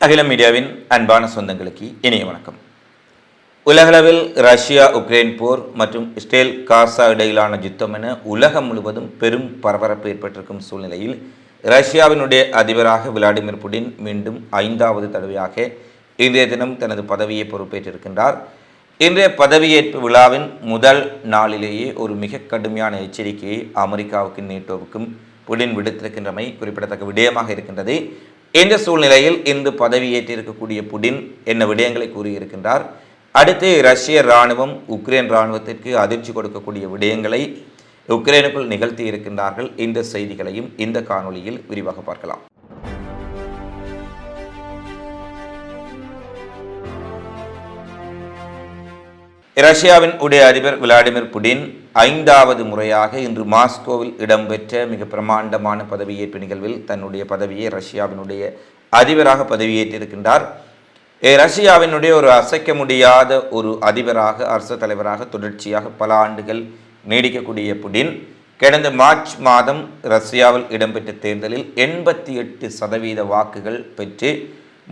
அகில மீடியாவின் அன்பான சொந்தங்களுக்கு இனிய வணக்கம். உலகளவில் ரஷ்யா உக்ரைன் போர் மற்றும் இஸ்ரேல் காசா இடையிலான யுத்தம் என உலகம் முழுவதும் பெரும் பரபரப்பு ஏற்பட்டிருக்கும் சூழ்நிலையில் ரஷ்யாவினுடைய அதிபராக விளாடிமிர் புடின் மீண்டும் ஐந்தாவது தடவையாக இன்றைய தினம் தனது பதவியை பொறுப்பேற்றிருக்கின்றார். இன்றைய பதவியேற்பு விழாவின் முதல் நாளிலேயே ஒரு மிக கடுமையான எச்சரிக்கையை அமெரிக்காவுக்கும் நேட்டோவுக்கும் புடின் விடுத்திருக்கின்றமை குறிப்பிடத்தக்க விடயமாக இருக்கின்றது. இந்த சூழ்நிலையில் இன்று பதவியேற்றிருக்கக்கூடிய புடின் என்ன விடயங்களை கூறியிருக்கின்றார்? அடுத்து ரஷ்ய இராணுவம் உக்ரைன் இராணுவத்திற்கு அதிர்ச்சி கொடுக்கக்கூடிய விடயங்களை உக்ரைனுக்குள் நிகழ்த்தி இருக்கின்றார்கள் இந்த செய்திகளையும் இந்த காணொளியில் விரிவாக பார்க்கலாம். ரஷ்யாவின் உடைய அதிபர் விளாடிமிர் புடின் ஐந்தாவது முறையாக இன்று மாஸ்கோவில் இடம்பெற்ற மிக பிரமாண்டமான பதவியேற்பு நிகழ்வில் தன்னுடைய பதவியை ரஷ்யாவினுடைய அதிபராக பதவியேற்றிருக்கின்றார். ரஷ்யாவினுடைய ஒரு அசைக்க முடியாத ஒரு அதிபராக அரசு தலைவராக தொடர்ச்சியாக பல ஆண்டுகள் நீடிக்கக்கூடிய புடின் கடந்த மார்ச் மாதம் ரஷ்யாவில் இடம்பெற்ற தேர்தலில் எண்பத்தி எட்டு சதவீத வாக்குகள் பெற்று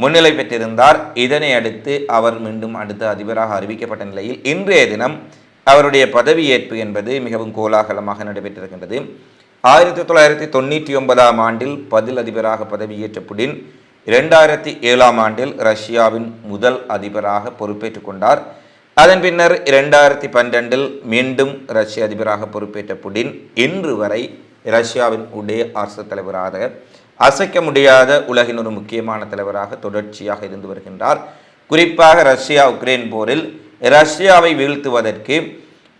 முன்னிலை பெற்றிருந்தார். இதனை அடுத்து அவர் மீண்டும் அடுத்த அதிபராக அறிவிக்கப்பட்ட நிலையில் இன்றைய தினம் அவருடைய பதவியேற்பு என்பது மிகவும் கோலாகலமாக நடைபெற்றிருக்கின்றது. ஆயிரத்தி தொள்ளாயிரத்தி தொண்ணூற்றி ஒன்பதாம் ஆண்டில் பதில் அதிபராக பதவியேற்ற புடின் இரண்டாயிரத்தி ஏழாம் ஆண்டில் ரஷ்யாவின் முதல் அதிபராக பொறுப்பேற்றுக் கொண்டார். அதன் பின்னர் இரண்டாயிரத்தி பன்னிரெண்டில் மீண்டும் ரஷ்ய அதிபராக பொறுப்பேற்ற புடின் இன்று வரை ரஷ்யாவின் உடைய அரசு தலைவராக அசைக்க முடியாத உலகின் ஒரு முக்கியமான தலைவராக தொடர்ச்சியாக இருந்து வருகின்றார். குறிப்பாக ரஷ்யா உக்ரைன் போரில் ரஷ்யாவை வீழ்த்துவதற்கு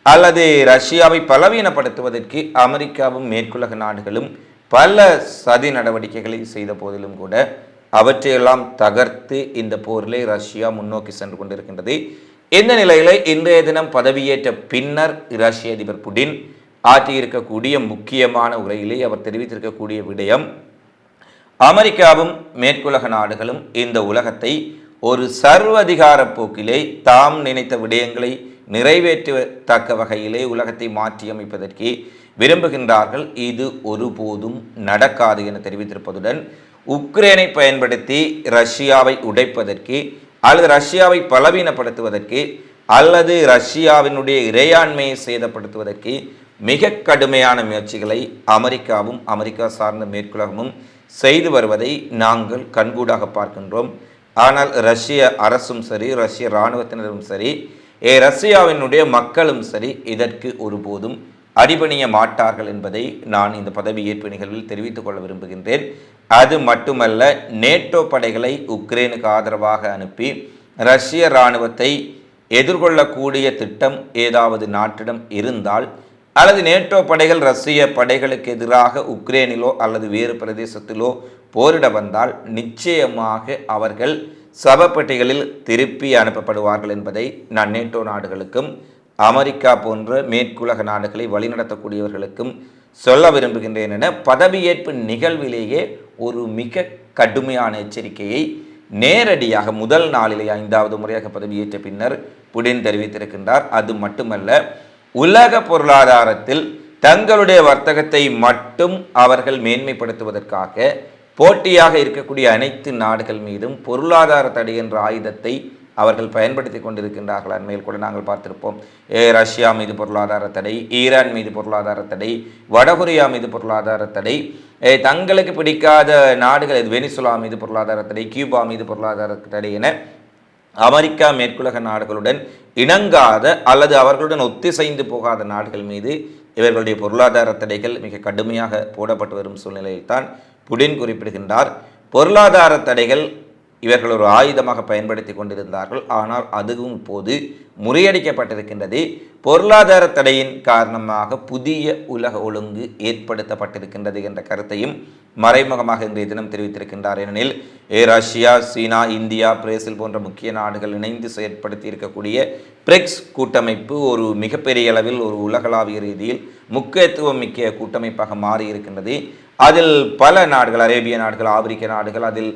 அல்லது ரஷ்யாவை பலவீனப்படுத்துவதற்கு அமெரிக்காவும் மேற்குலக நாடுகளும் பல சதி நடவடிக்கைகளை செய்த போதிலும் கூட அவற்றையெல்லாம் தகர்த்து இந்த போரிலே ரஷ்யா முன்னோக்கி சென்று கொண்டிருக்கின்றது. இந்த நிலையில இன்றைய தினம் பதவியேற்ற பின்னர் ரஷ்ய அதிபர் புடின் ஆற்றியிருக்கக்கூடிய முக்கியமான உரையிலே அவர் தெரிவித்திருக்கக்கூடிய விடயம் அமெரிக்காவும் மேற்குலக நாடுகளும் இந்த உலகத்தை ஒரு சர்வதிகார போக்கிலே தாம் நினைத்த விடயங்களை நிறைவேற்றத்தக்க வகையிலே உலகத்தை மாற்றியமைப்பதற்கு விரும்புகின்றார்கள். இது ஒருபோதும் நடக்காது என தெரிவித்திருப்பதுடன் உக்ரைனை பயன்படுத்தி ரஷ்யாவை உடைப்பதற்கு அல்லது ரஷ்யாவை பலவீனப்படுத்துவதற்கு அல்லது ரஷ்யாவினுடைய இறையாண்மையை சேதப்படுத்துவதற்கு மிக கடுமையான முயற்சிகளை அமெரிக்காவும் அமெரிக்கா சார்ந்த மேற்குலகமும் செய்து வருவதை நாங்கள் கண்கூடாக பார்க்கின்றோம். ஆனால் ரஷ்ய அரசும் சரி ரஷ்ய இராணுவத்தினரும் சரி ஏ ரஷ்யாவினுடைய மக்களும் சரி இதற்கு ஒருபோதும் அடிபணிய மாட்டார்கள் என்பதை நான் இந்த பதவியேற்பு நிகழ்வில் தெரிவித்துக் கொள்ள விரும்புகின்றேன். அது மட்டுமல்ல நேட்டோ படைகளை உக்ரைனுக்கு ஆதரவாக அனுப்பி ரஷ்ய இராணுவத்தை எதிர்கொள்ளக்கூடிய திட்டம் ஏதாவது நாட்டிடம் இருந்தால் அல்லது நேட்டோ படைகள் ரஷ்ய படைகளுக்கு எதிராக உக்ரைனிலோ அல்லது வேறு பிரதேசத்திலோ போரிட வந்தால் நிச்சயமாக அவர்கள் சபப்பட்டிகளில் திருப்பி அனுப்பப்படுவார்கள் என்பதை நான் நேட்டோ நாடுகளுக்கும் அமெரிக்கா போன்ற மேற்குலக நாடுகளை வழிநடத்தக்கூடியவர்களுக்கும் சொல்ல விரும்புகின்றேன் என பதவியேற்பு நிகழ்விலேயே ஒரு மிக கடுமையான எச்சரிக்கையை நேரடியாக முதல் நாளிலே ஐந்தாவது முறையாக பதவியேற்ற பின்னர் புடின் தெரிவித்திருக்கின்றார். அது மட்டுமல்ல உலக பொருளாதாரத்தில் தங்களுடைய வர்த்தகத்தை மட்டும் அவர்கள் மேன்மைப்படுத்துவதற்காக போட்டியாக இருக்கக்கூடிய அனைத்து நாடுகள் மீதும் பொருளாதார தடை என்ற ஆயுதத்தை அவர்கள் பயன்படுத்தி கொண்டிருக்கின்றார்கள். அண்மையில் கூட நாங்கள் பார்த்திருப்போம். ரஷ்யா மீது பொருளாதார தடை ஈரான் மீது பொருளாதார தடை வடகொரியா மீது பொருளாதார தடை தங்களுக்கு பிடிக்காத நாடுகள் இது வெனிசுலா மீது பொருளாதார தடை கியூபா மீது பொருளாதார தடை என அமெரிக்கா மேற்குலக நாடுகளுடன் இணங்காத அல்லது அவர்களுடன் ஒத்திசைந்து போகாத நாடுகள் மீது இவர்களுடைய பொருளாதார தடைகள் மிக கடுமையாக போடப்பட்டு வரும் சூழ்நிலையில்தான் புடின் குறிப்பிடுகின்றார். பொருளாதார தடைகள் இவர்கள் ஒரு ஆயுதமாக பயன்படுத்தி கொண்டிருந்தார்கள். ஆனால் அதுவும் இப்போது முறியடிக்கப்பட்டிருக்கின்றது. பொருளாதார தடையின் காரணமாக புதிய உலக ஒழுங்கு ஏற்படுத்தப்பட்டிருக்கின்றது என்ற கருத்தையும் மறைமுகமாக இன்றைய தினம் தெரிவித்திருக்கின்றார். ஏனெனில் ஏ ரஷ்யா சீனா இந்தியா பிரேசில் போன்ற முக்கிய நாடுகள் இணைந்து செயற்படுத்தி இருக்கக்கூடிய பிரிக்ஸ் கூட்டமைப்பு ஒரு மிகப்பெரிய அளவில் ஒரு உலகளாவிய ரீதியில் முக்கியத்துவம் மிக்க கூட்டமைப்பாக மாறியிருக்கின்றது. அதில் பல நாடுகள் அரேபிய நாடுகள் ஆப்பிரிக்க நாடுகள் அதில்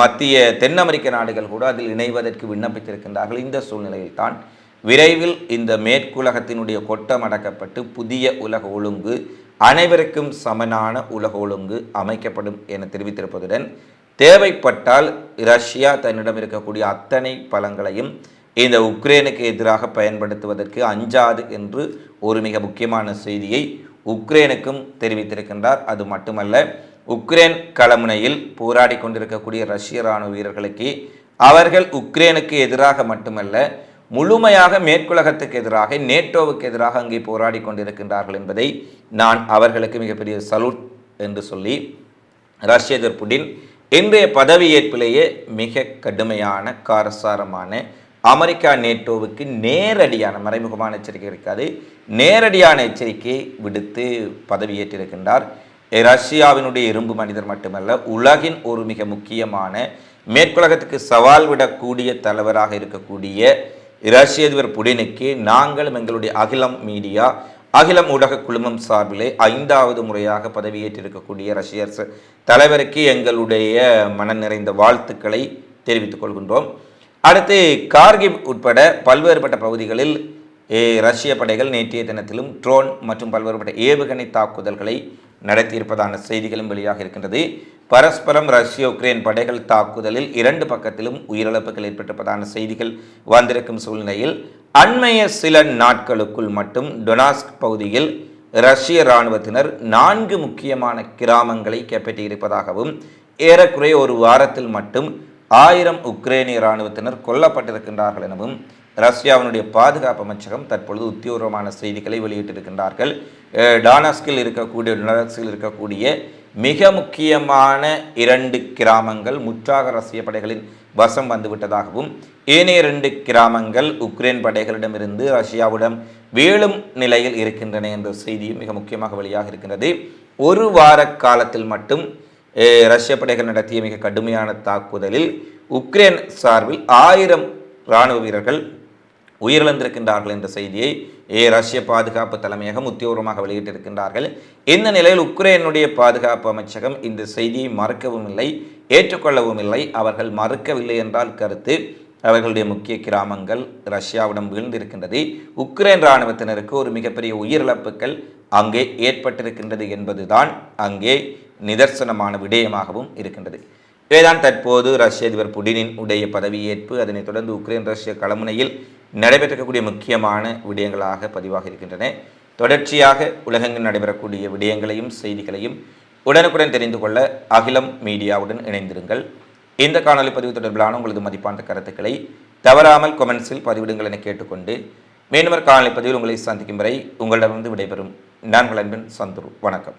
மத்திய தென் அமெரிக்க நாடுகள் கூட அதில் இணைவதற்கு விண்ணப்பித்திருக்கின்றார்கள். இந்த சூழ்நிலையில் தான் விரைவில் இந்த மேற்குலகத்தினுடைய கொட்டம் அடக்கப்பட்டு புதிய உலக ஒழுங்கு அனைவருக்கும் சமனான உலக ஒழுங்கு அமைக்கப்படும் என தெரிவித்திருப்பதுடன் தேவைப்பட்டால் ரஷ்யா தன்னிடம் இருக்கக்கூடிய அத்தனை பலங்களையும் இந்த உக்ரைனுக்கு எதிராக பயன்படுத்துவதற்கு அஞ்சாது என்று ஒரு மிக முக்கியமான செய்தியை உக்ரைனுக்கும் தெரிவித்திருக்கின்றார். அது மட்டுமல்ல உக்ரைன் களமுனையில் போராடி கொண்டிருக்கக்கூடிய ரஷ்ய இராணுவ வீரர்களுக்கு அவர்கள் உக்ரைனுக்கு எதிராக மட்டுமல்ல முழுமையாக மேற்குலகத்துக்கு எதிராக நேட்டோவுக்கு எதிராக அங்கே போராடி கொண்டிருக்கின்றார்கள் என்பதை நான் அவர்களுக்கு மிகப்பெரிய சலூட் என்று சொல்லி ரஷ்ய அதிபர் புடின் இன்றைய பதவியேற்பிலேயே மிக கடுமையான காரசாரமான அமெரிக்கா நேட்டோவுக்கு நேரடியான மறைமுகமான எச்சரிக்கை இருக்காது. நேரடியான எச்சரிக்கையை விடுத்து பதவியேற்றிருக்கின்றார். ரஷ்யாவினுடைய இரும்பு மனிதர் மட்டுமல்ல உலகின் ஒரு மிக முக்கியமான மேற்குலகத்துக்கு சவால் விடக்கூடிய தலைவராக இருக்கக்கூடிய ரஷ்ய அதிபர் புடினுக்கு நாங்களும் எங்களுடைய அகிலம் மீடியா அகிலம் ஊடக குழுமம் சார்பிலே ஐந்தாவது முறையாக பதவியேற்றிருக்கக்கூடிய ரஷ்ய அரசு தலைவருக்கு எங்களுடைய மன நிறைந்த வாழ்த்துக்களை தெரிவித்துக் கொள்கின்றோம். அடுத்து கார்கிப் உட்பட பல்வேறுபட்ட பகுதிகளில் ரஷ்ய படைகள் நேற்றைய தினத்திலும் ட்ரோன் மற்றும் பல்வேறுபட்ட ஏவுகணை தாக்குதல்களை நடத்தியிருப்பதான செய்திகளும் வெளியாக இருக்கின்றது. பரஸ்பரம் ரஷ்ய உக்ரைன் படைகள் தாக்குதலில் இரண்டு பக்கத்திலும் உயிரிழப்புகள் ஏற்பட்டிருப்பதான செய்திகள் வந்திருக்கும் சூழ்நிலையில் அண்மைய சில நாட்களுக்குள் மட்டும் டொனாஸ்க் பகுதியில் ரஷ்ய இராணுவத்தினர் நான்கு முக்கியமான கிராமங்களை கைப்பற்றியிருப்பதாகவும் ஏறக்குறைய ஒரு வாரத்தில் மட்டும் ஆயிரம் உக்ரைனிய இராணுவத்தினர் கொல்லப்பட்டிருக்கின்றார்கள் எனவும் ரஷ்யாவினுடைய பாதுகாப்பு அமைச்சகம் தற்பொழுது உத்தியோகமான செய்திகளை வெளியிட்டிருக்கின்றார்கள். டானாஸ்கில் டானஸ்கில் இருக்கக்கூடிய டொனாஸ்கில் இருக்கக்கூடிய மிக முக்கியமான இரண்டு கிராமங்கள் முற்றாக ரஷ்ய படைகளின் வசம் வந்துவிட்டதாகவும் ஏனைய இரண்டு கிராமங்கள் உக்ரைன் படைகளிடமிருந்து ரஷ்யாவிடம் வேலும் நிலையில் இருக்கின்றன என்ற செய்தியும் மிக முக்கியமாக வெளியாக இருக்கின்றது ஒரு வார காலத்தில் மட்டும் ரஷ்ய படைகள் நடத்திய மிக கடுமையான தாக்குதலில் உக்ரைன் சார்பில் ஆயிரம் இராணுவ வீரர்கள் உயிரிழந்திருக்கின்றார்கள் என்ற செய்தியை ஏ ரஷ்ய பாதுகாப்பு தலைமையகம் உத்தியோகமாக வெளியிட்டிருக்கின்றார்கள். இந்த நிலையில் உக்ரைனுடைய பாதுகாப்பு அமைச்சகம் இந்த செய்தியை மறுக்கவும் இல்லை ஏற்றுக்கொள்ளவும் இல்லை. அவர்கள் மறுக்கவில்லை என்றால் கருத்து. அவர்களுடைய முக்கிய கிராமங்கள் ரஷ்யாவிடம் வீழ்ந்திருக்கின்றது. உக்ரைன் இராணுவத்தினருக்கு ஒரு மிகப்பெரிய உயிரிழப்புகள் அங்கே ஏற்பட்டிருக்கின்றது என்பதுதான் அங்கே நிதர்சனமான விடயமாகவும் இருக்கின்றது. இவைதான் தற்போது ரஷ்ய அதிபர் புடினின் உடைய பதவியேற்பு அதனைத் தொடர்ந்து உக்ரைன் ரஷ்ய களமுனையில் நடைபெற்றிருக்கக்கூடிய முக்கியமான விடயங்களாக பதிவாக இருக்கின்றன. தொடர்ச்சியாக உலகெங்கில் நடைபெறக்கூடிய விடயங்களையும் செய்திகளையும் உடனுக்குடன் தெரிந்து கொள்ள அகிலம் மீடியாவுடன் இணைந்திருங்கள். இந்த காணொலி பதிவு தொடர்பிலான உங்களது மதிப்பான கருத்துக்களை தவறாமல் கொமெண்ட்ஸில் பதிவிடுங்கள் என கேட்டுக்கொண்டு மீண்டும் காணொலி பதிவில் உங்களை சந்திக்கும் வரை உங்களிடமிருந்து விடைபெறும். நான் அன்பின் சந்துரு. வணக்கம்.